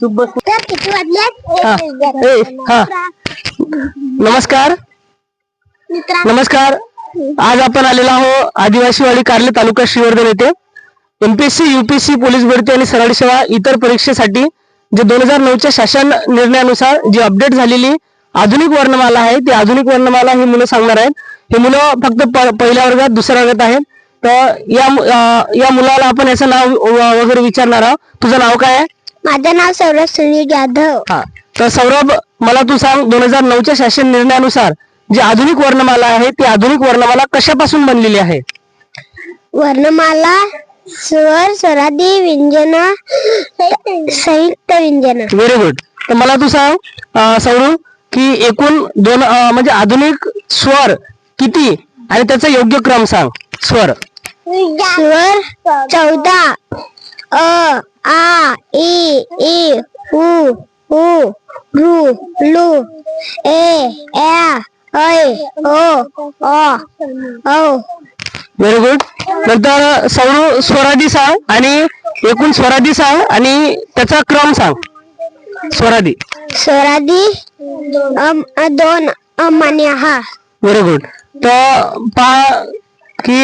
बस. हा. ए, हा. नमस्कार. नमस्कार. आज आपण आलेलो आहो आदिवासीवाडी कार्ले तालुका श्रीवर्धन येथे. एमपीएससी युपीएससी पोलीस भरती आणि सरळ सेवा इतर परीक्षेसाठी जे दोन हजार नऊच्या शासन निर्णयानुसार जी अपडेट झालेली आधुनिक वर्णमाला आहे ती आधुनिक वर्णमाला ही मुलं सांगणार आहेत. हे मुलं फक्त पहिल्या वर्गात दुसऱ्या वर्गात आहेत. तर या या मुलाला आपण याचं नाव वगैरे विचारणार आहोत. तुझं नाव काय आहे? माझं नाव सौरभ सुनील जाधव. हा. तर सौरभ मला तू सांग दोन हजार नऊच्या शासन निर्णयानुसार जी आधुनिक वर्णमाला आहे ती आधुनिक वर्णमाला कशापासून बनलेली आहे? वर्णमाला स्वर स्वरादी व्यंजन संयुक्त व्यंजन. व्हेरी गुड तर मला तू सांग अं, सौरभ की एकूण दोन अं, म्हणजे आधुनिक स्वर किती आणि त्याचा योग्य क्रम सांग. स्वर. स्वर चौदा अ आ ई उ उ रू लू ए ए ऐ ओ अ औ व्हेरी गुड नंतर सौरभ स्वरादी सांग आणि एकूण स्वरादी सांग आणि त्याचा क्रम सांग. स्वरादी. स्वरादी अम अ दोन अम आणि हा. व्हेरी गुड तर पहा की